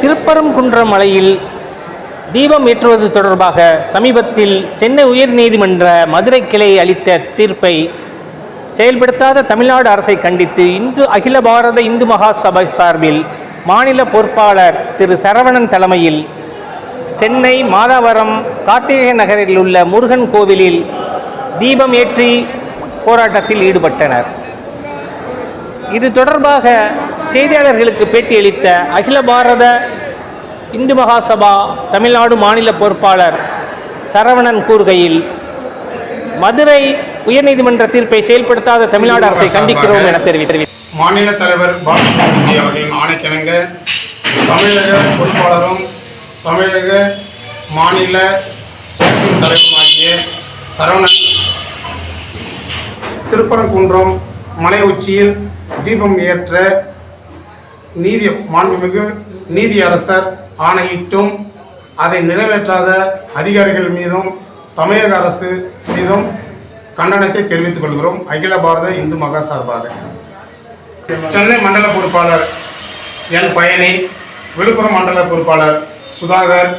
திருப்பரங்குன்றம் மலையில் தீபம் ஏற்றுவது தொடர்பாக சமீபத்தில் சென்னை உயர்நீதிமன்ற மதுரை கிளை அளித்த தீர்ப்பை செயல்படுத்தாத தமிழ்நாடு அரசை கண்டித்து இந்து அகில பாரத இந்து மகாசபை சார்பில் மாநில பொறுப்பாளர் திரு சரவணன் தலைமையில் சென்னை மாதாவரம் கார்த்திகை நகரில் உள்ள முருகன் கோவிலில் தீபம் ஏற்றி போராட்டத்தில் ஈடுபட்டனர். இது தொடர்பாக செய்தியாளர்களுக்கு பேட்டியளித்த அகில பாரத இந்து மகாசபா தமிழ்நாடு மாநில பொறுப்பாளர் சரவணன் கூறுகையில் மதுரை உயர்நீதிமன்ற தீர்ப்பை செயல்படுத்தாத தமிழ்நாடு அரசை கண்டிக்கிறோம் என தெரிவித்தார் மாநில தலைவர் பாலசுப்ரமணியஜி அவர்களின் ஆணைக்கிணங்க தமிழக பொறுப்பாளரும் தமிழக மாநில செயற்குழு தலைவருமாகிய சரவணன் திருப்பரங்குன்றம் மலை உச்சியில் தீபம் ஏற்ற நீதி மாண்புமிகு நீதியரசர் ஆணையிட்டும் அதை நிறைவேற்றாத அதிகாரிகள் மீதும் தமிழக அரசு மீதும் கண்டனத்தை தெரிவித்துக் கொள்கிறோம். அகில பாரத இந்து மகா சார்பாக. சென்னை மண்டல பொறுப்பாளர் என் பயணி விழுப்புரம் மண்டல பொறுப்பாளர் சுதாகர்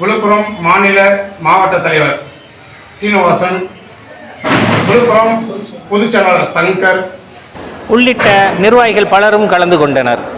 விழுப்புரம் மாநில மாவட்ட தலைவர் சீனிவாசன் விழுப்புரம் பொதுச் செயலாளர் சங்கர் உள்ளிட்ட நிர்வாகிகள் பலரும் கலந்து கொண்டனர்.